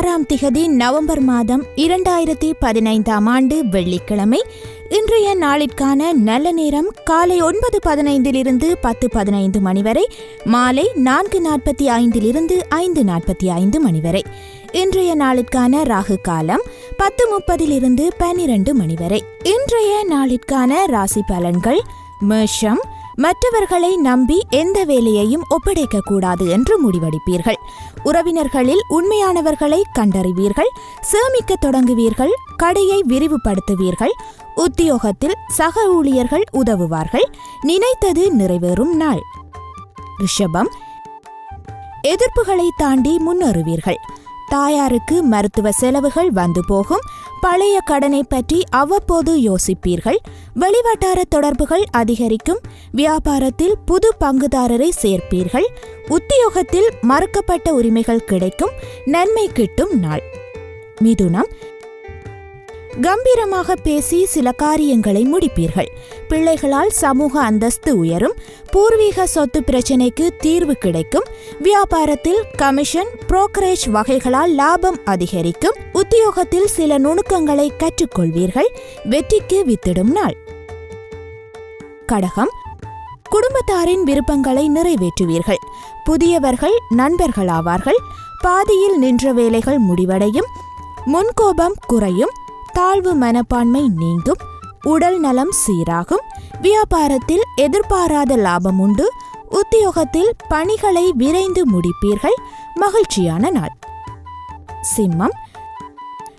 ஆறாம் திகதி நவம்பர் மாதம் இரண்டாயிரத்தி பதினைந்தாம் ஆண்டு வெள்ளிக்கிழமை. இன்றைய நாளிற்கான நல்ல நேரம் காலை ஒன்பது பதினைந்திலிருந்து பத்து பதினைந்து மணி வரை மாலை நான்கு நாற்பத்தி ஐந்திலிருந்து ஐந்து நாற்பத்தி ஐந்து மணி வரை. இன்றைய நாளிற்கான ராகு காலம் பத்து முப்பதிலிருந்து பன்னிரண்டு மணி வரை. இன்றைய நாளிற்கான ராசி பலன்கள் மேஷம் மற்றவர்களை நம்பி எந்த வேலையையும் ஒப்படைக்க கூடாது என்று முடிவெடுப்பீர்கள். உறவினர்களில் உண்மையானவர்களை கண்டறிவீர்கள். சேமிக்க தொடங்குவீர்கள். கடையை விரிவுபடுத்துவீர்கள். உத்தியோகத்தில் சக ஊழியர்கள் உதவுவார்கள். நினைத்தது நிறைவேறும் நாள். ரிஷபம். எதிர்ப்புகளை தாண்டி முன்னேறுவீர்கள். தாயாருக்கு மருத்துவ செலவுகள் வந்து போகும். பழைய கடனை பற்றி அவ்வப்போது யோசிப்பீர்கள். வெளிவட்டார தொடர்புகள் அதிகரிக்கும். வியாபாரத்தில் புது பங்குதாரரை சேர்ப்பீர்கள். உத்தியோகத்தில் மறுக்கப்பட்ட உரிமைகள் கிடைக்கும். நன்மை கிட்டும் நாள். மிதுனம். கம்பீரமாக பேசி சில காரியங்களை முடிப்பீர்கள். பிள்ளைகளால் சமூக அந்தஸ்து உயரும். பூர்வீக சொத்து பிரச்சினைக்கு தீர்வு கிடைக்கும். வியாபாரத்தில் கமிஷன் புரோக்கரேஜ் வகைகளால் லாபம் அதிகரிக்கும். உத்தியோகத்தில் சில நுணுக்கங்களை கற்றுக்கொள்வீர்கள். வெற்றிக்கு வித்திடும் நாள். கடகம். குடும்பத்தாரின் விருப்பங்களை நிறைவேற்றுவீர்கள். புதியவர்கள் நண்பர்களாவார்கள். பாதியில் நின்ற வேலைகள் முடிவடையும். முன்கோபம் குறையும். தாழ்வு மனப்பான்மை நீங்கும் உடல் நலம் சீராகும் வியாபாரத்தில் எதிர்பாராத லாபம் உண்டு உத்தியோகத்தில் பணிகளை விரைந்து முடிப்பீர்கள். மகிழ்ச்சியான நாள். சிம்மம்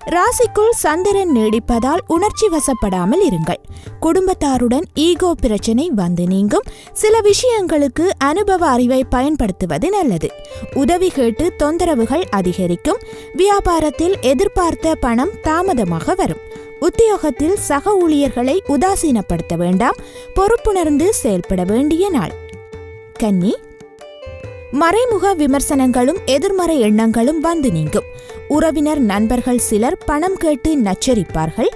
ராசிக்குள் சந்திரன் நீடிப்பதால் உணர்ச்சி வசப்படாமல் இருங்கள். குடும்பத்தாருடன் ஈகோ பிரச்சனை வந்து நீங்கும். சில விஷயங்களுக்கு அனுபவ அறிவை பயன்படுத்துவது நல்லது. உதவி கேட்டு தொந்தரவுகள் அதிகரிக்கும். வியாபாரத்தில் எதிர்பார்த்த பணம் தாமதமாக வரும். உத்தியோகத்தில் சக ஊழியர்களை உதாசீனப்படுத்த வேண்டாம். பொறுப்புணர்ந்து செயல்பட வேண்டிய நாள். கன்னி. மறைமுக விமர்சனங்களும் எதிர்மறை எண்ணங்களும் வந்து நீங்கும். உறவினர் நண்பர்கள் சிலர் பணம் கேட்டு நச்சரிப்பார்கள்.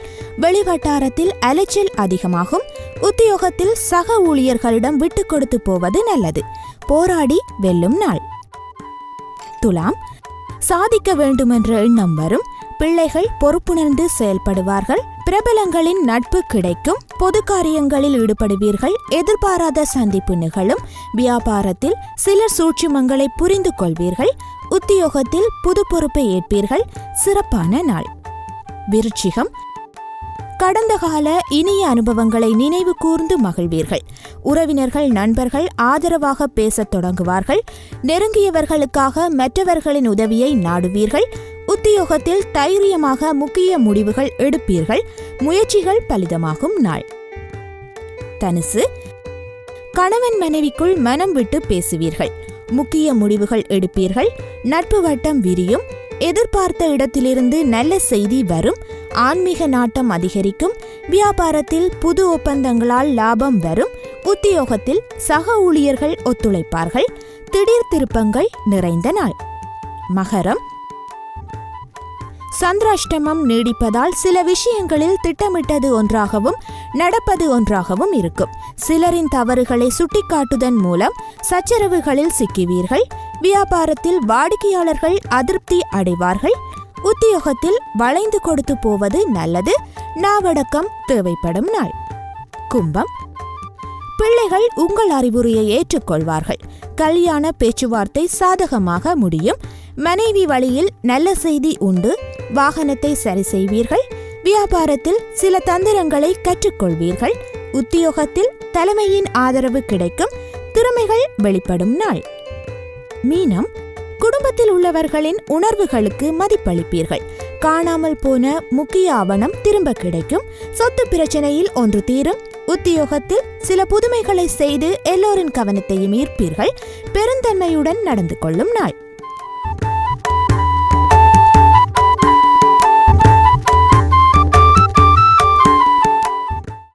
வெளிவட்டாரத்தில் அலைச்சல் அதிகமாகும். உத்தியோகத்தில் சக ஊழியர்களிடம் விட்டு கொடுத்து போவது நல்லது. போராடி வெல்லும் நாள். துலாம். சாதிக்க வேண்டுமென்ற எண்ணம் வரும். பிள்ளைகள் பொறுப்புணர்ந்து செயல்படுவார்கள். பிரபலங்களின் நட்பு கிடைக்கும். பொது காரியங்களில் ஈடுபடுவீர்கள். எதிர்பாராத சந்திப்பு நிகழும். வியாபாரத்தில் சிலர் சூட்சுமங்களை புரிந்து கொள்வீர்கள். உத்தியோகத்தில் புது பொறுப்பை ஏற்பீர்கள். சிறப்பான நாள். விருச்சிகம். கடந்த கால இனிய அனுபவங்களை நினைவு கூர்ந்து மகிழ்வீர்கள். உறவினர்கள் நண்பர்கள் ஆதரவாக பேசத் தொடங்குவார்கள். நெருங்கியவர்களுக்காக மற்றவர்களின் உதவியை நாடுவீர்கள். உத்தியோகத்தில் தைரியமாக முக்கிய முடிவுகள் எடுப்பீர்கள். முயற்சிகள் பலிதமாகும் நாள். தனுசு. கணவன் மனைவிக்குள் மனம் விட்டு பேசுவீர்கள். முக்கிய முடிவுகள் எடுப்பீர்கள். நட்பு வட்டம் விரியும். எதிர்பார்த்த இடத்திலிருந்து நல்ல செய்தி வரும். ஆன்மீக நாட்டம் அதிகரிக்கும். வியாபாரத்தில் புது ஒப்பந்தங்களால் லாபம் வரும். உத்தியோகத்தில் சக ஊழியர்கள் ஒத்துழைப்பார்கள். திடீர் திருப்பங்கள் நிறைந்த நாள். மகரம் சந்திராஷ்டமம் நீடிப்பதால் சில விஷயங்களில் திட்டமிட்டது ஒன்றாகவும் நடப்பது ஒன்றாகவும் இருக்கும். சிலரின் தவறுகளை சுட்டிக்காட்டுதன் மூலம் சச்சரவுகளில் சிக்குவீர்கள். வியாபாரத்தில் வாடிக்கையாளர்கள் அதிருப்தி அடைவார்கள். உத்தியோகத்தில் வளைந்து கொடுத்து போவது நல்லது. நாவடக்கம் தேவைப்படும் நாள். கும்பம். பிள்ளைகள் உங்கள் அறிவுரையை ஏற்றுக்கொள்வார்கள். கல்யாண பேச்சுவார்த்தை சாதகமாக முடியும். மனைவி வழியில் நல்ல செய்தி உண்டு. வாகனத்தை சரி செய்வீர்கள். வியாபாரத்தில் சில தந்திரங்களை கற்றுக்கொள்வீர்கள். உத்தியோகத்தில் தலைமையின் ஆதரவு கிடைக்கும். திறமைகள் வெளிப்படும் நாள். மீனம். குடும்பத்தில் உள்ளவர்களின் உணர்வுகளுக்கு மதிப்பளிப்பீர்கள். காணாமல் போன முக்கிய ஆவணம் திரும்ப கிடைக்கும். சொத்து பிரச்சனையில் ஒன்று தீரும். உத்தியோகத்தில் சில புதுமைகளை செய்து எல்லோரின் கவனத்தையும் ஈர்ப்பீர்கள். பெருந்தன்மையுடன் நடந்து கொள்ளும் நாள்.